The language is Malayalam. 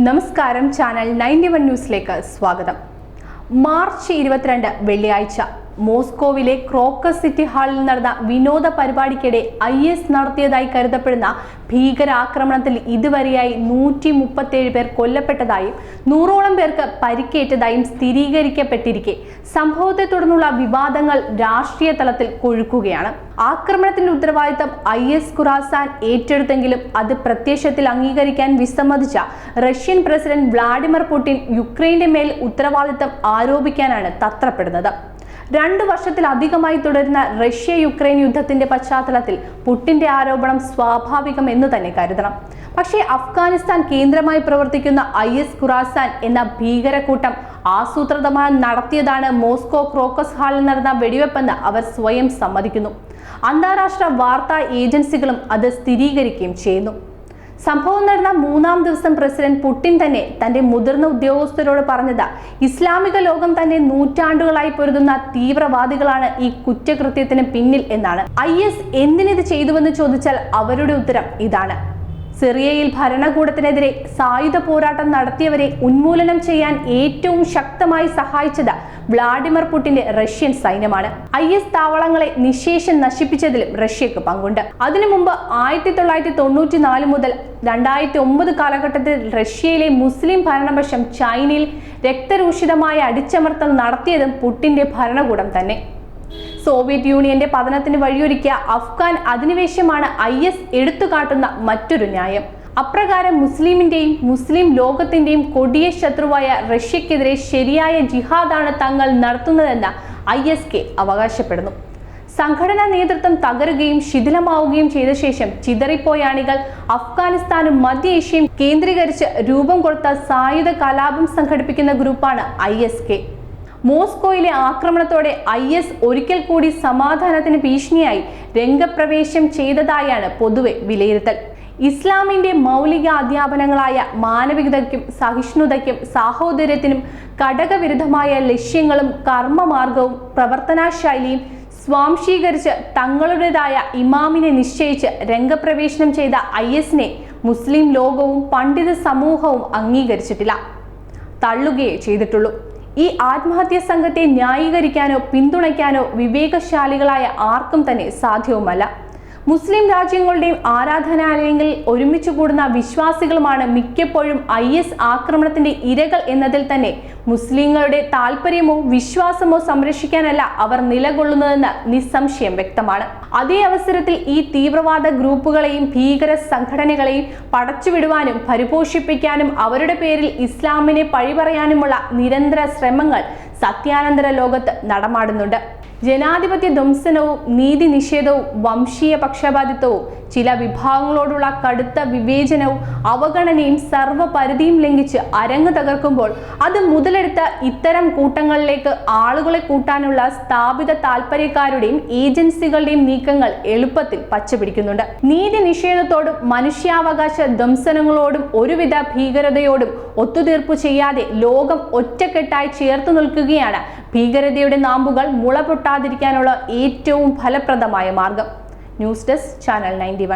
നമസ്കാരം. ചാനൽ നയന്റി വൺ ന്യൂസിലേക്ക് സ്വാഗതം. മാർച്ച് ഇരുപത്തിരണ്ട് വെള്ളിയാഴ്ച. മോസ്കോവിലെ ക്രോക്കസ് സിറ്റി ഹാളിൽ നടന്ന വിനോദ പരിപാടിക്കിടെ ഐ എസ് നടത്തിയതായി കരുതപ്പെടുന്ന ഭീകരാക്രമണത്തിൽ ഇതുവരെയായി നൂറ്റി മുപ്പത്തേഴ് പേർ കൊല്ലപ്പെട്ടതായും നൂറോളം പേർക്ക് പരിക്കേറ്റതായും സ്ഥിരീകരിക്കപ്പെട്ടിരിക്കെ. സംഭവത്തെ തുടർന്നുള്ള വിവാദങ്ങൾ രാഷ്ട്രീയ തലത്തിൽ കൊഴുക്കുകയാണ്. ആക്രമണത്തിന്റെ ഉത്തരവാദിത്തം ഐ എസ് ഖുറാസാൻ ഏറ്റെടുത്തെങ്കിലും അത് പ്രത്യക്ഷത്തിൽ അംഗീകരിക്കാൻ വിസമ്മതിച്ച റഷ്യൻ പ്രസിഡന്റ് വ്ളാഡിമിർ പുടിൻ യുക്രൈന്റെ മേൽ ഉത്തരവാദിത്തം ആരോപിക്കാനാണ് തത്രപ്പെടുന്നത്. രണ്ടു വർഷത്തിലധികമായി തുടരുന്ന റഷ്യ യുക്രൈൻ യുദ്ധത്തിന്റെ പശ്ചാത്തലത്തിൽ പുട്ടിന്റെ ആരോപണം സ്വാഭാവികം എന്ന് തന്നെ കരുതണം. പക്ഷേ അഫ്ഗാനിസ്ഥാൻ കേന്ദ്രമായി പ്രവർത്തിക്കുന്ന ഐ എസ് ഖുറാസാൻ എന്ന ഭീകരക്കൂട്ടം ആസൂത്രിതമായി നടത്തിയതാണ് മോസ്കോ ക്രോക്കസ് ഹാളിൽ നടന്ന വെടിവെപ്പെന്ന് അവർ സ്വയം സമ്മതിക്കുന്നു. അന്താരാഷ്ട്ര വാർത്താ ഏജൻസികളും അത് സ്ഥിരീകരിക്കുകയും ചെയ്യുന്നു. സംഭവം നടന്ന മൂന്നാം ദിവസം പ്രസിഡന്റ് പുടിൻ തന്നെ തന്റെ മുതിർന്ന ഉദ്യോഗസ്ഥരോട് പറഞ്ഞത് ഇസ്ലാമിക ലോകം തന്നെ നൂറ്റാണ്ടുകളായി പൊരുതുന്ന തീവ്രവാദികളാണ് ഈ കുറ്റകൃത്യത്തിന് പിന്നിൽ എന്നാണ്. ഐ എസ് എന്തിനിത് ചെയ്തുവെന്ന് ചോദിച്ചാൽ അവരുടെ ഉത്തരം ഇതാണ്. സിറിയയിൽ ഭരണകൂടത്തിനെതിരെ സായുധ പോരാട്ടം നടത്തിയവരെ ഉന്മൂലനം ചെയ്യാൻ ഏറ്റവും ശക്തമായി സഹായിച്ചത് വ്ളാഡിമിർ പുടിന്റെ റഷ്യൻ സൈന്യമാണ്. ഐ എസ് താവളങ്ങളെ നിശേഷം നശിപ്പിച്ചതിലും റഷ്യക്ക് പങ്കുണ്ട്. അതിനു മുമ്പ് ആയിരത്തി തൊള്ളായിരത്തി തൊണ്ണൂറ്റി നാല് മുതൽ രണ്ടായിരത്തി ഒമ്പത് കാലഘട്ടത്തിൽ റഷ്യയിലെ മുസ്ലിം ഭരണപക്ഷം ചൈനയിൽ രക്തരൂഷിതമായ അടിച്ചമർത്തൽ നടത്തിയതും പുടിന്റെ ഭരണകൂടം തന്നെ. സോവിയറ്റ് യൂണിയന്റെ പതനത്തിന് വഴിയൊരുക്കിയ അഫ്ഗാൻ അധിനിവേശമാണ് ഐ എസ് എടുത്തുകാട്ടുന്ന മറ്റൊരു ന്യായം. അപ്രകാരം മുസ്ലിമിന്റെയും മുസ്ലിം ലോകത്തിന്റെയും കൊടിയ ശത്രുവായ റഷ്യക്കെതിരെ ശരിയായ ജിഹാദാണ് തങ്ങൾ നടത്തുന്നതെന്ന് ഐ എസ് കെ അവകാശപ്പെടുന്നു. സംഘടനാ നേതൃത്വം തകരുകയും ശിഥിലമാവുകയും ചെയ്ത ശേഷം ചിതറിപ്പോയാണികൾ അഫ്ഗാനിസ്ഥാനും മധ്യ ഏഷ്യയും കേന്ദ്രീകരിച്ച് രൂപം കൊടുത്ത സായുധ കലാപം സംഘടിപ്പിക്കുന്ന ഗ്രൂപ്പാണ് ഐ എസ് കെ. മോസ്കോയിലെ ആക്രമണത്തോടെ ഐ എസ് ഒരിക്കൽ കൂടി സമാധാനത്തിന് ഭീഷണിയായി രംഗപ്രവേശം ചെയ്തതായാണ് പൊതുവെ വിലയിരുത്തൽ. ഇസ്ലാമിന്റെ മൗലിക അധ്യാപനങ്ങളായ മാനവികതയ്ക്കും സഹിഷ്ണുതയ്ക്കും സാഹോദര്യത്തിനും ഘടകവിരുദ്ധമായ ലക്ഷ്യങ്ങളും കർമ്മമാർഗവും പ്രവർത്തനാശൈലിയും സ്വാംശീകരിച്ച് തങ്ങളുടേതായ ഇമാമിനെ നിശ്ചയിച്ച് രംഗപ്രവേശനം ചെയ്ത ഐ എസിനെ മുസ്ലിം ലോകവും പണ്ഡിത സമൂഹവും അംഗീകരിച്ചിട്ടില്ല. തള്ളുകയേ ചെയ്തിട്ടുള്ളൂ. ഈ ആത്മഹത്യ സംഘത്തെ ന്യായീകരിക്കാനോ പിന്തുണയ്ക്കാനോ വിവേകശാലികളായ ആർക്കും തന്നെ സാധ്യവുമല്ല മുസ്ലിം രാജ്യങ്ങളുടെയും ആരാധനാലയങ്ങളിൽ ഒരുമിച്ച് കൂടുന്ന വിശ്വാസികളുമാണ് മിക്കപ്പോഴും ഐ എസ് ആക്രമണത്തിന്റെ ഇരകൾ എന്നതിൽ തന്നെ മുസ്ലിങ്ങളുടെ താല്പര്യമോ വിശ്വാസമോ സംരക്ഷിക്കാനല്ല അവർ നിലകൊള്ളുന്നതെന്ന് നിസ്സംശയം വ്യക്തമാണ്. അതേ അവസരത്തിൽ ഈ തീവ്രവാദ ഗ്രൂപ്പുകളെയും ഭീകര സംഘടനകളെയും പടച്ചുവിടുവാനും പരിപോഷിപ്പിക്കാനും അവരുടെ പേരിൽ ഇസ്ലാമിനെ പഴിപറയാനുമുള്ള നിരന്തര ശ്രമങ്ങൾ സത്യാനന്തര ലോകത്ത് നടമാടുന്നുണ്ട്. ജനാധിപത്യ ധ്വംസനവും നീതി നിഷേധവും വംശീയ പക്ഷപാതിത്വവും ചില വിഭാഗങ്ങളോടുള്ള കടുത്ത വിവേചനവും അവഗണനയും സർവപരിധിയും ലംഘിച്ച് അരങ്ങ് തകർക്കുമ്പോൾ അത് മുതലെടുത്ത ഇത്തരം കൂട്ടങ്ങളിലേക്ക് ആളുകളെ കൂട്ടാനുള്ള സ്ഥാപിത താല്പര്യക്കാരുടെയും ഏജൻസികളുടെയും നീക്കങ്ങൾ എളുപ്പത്തിൽ പച്ചപിടിക്കുന്നുണ്ട്. നീതി നിഷേധത്തോടും മനുഷ്യാവകാശ ധ്വംസനങ്ങളോടും ഒരുവിധ ഭീകരതയോടും ഒത്തുതീർപ്പു ചെയ്യാതെ ലോകം ഒറ്റക്കെട്ടായി ചേർത്ത് നിൽക്കുകയാണ് ഭീകരതയുടെ നാമ്പുകൾ മുള പൊട്ടാതിരിക്കാനുള്ള ഏറ്റവും ഫലപ്രദമായ മാർഗം. News desk channel ninety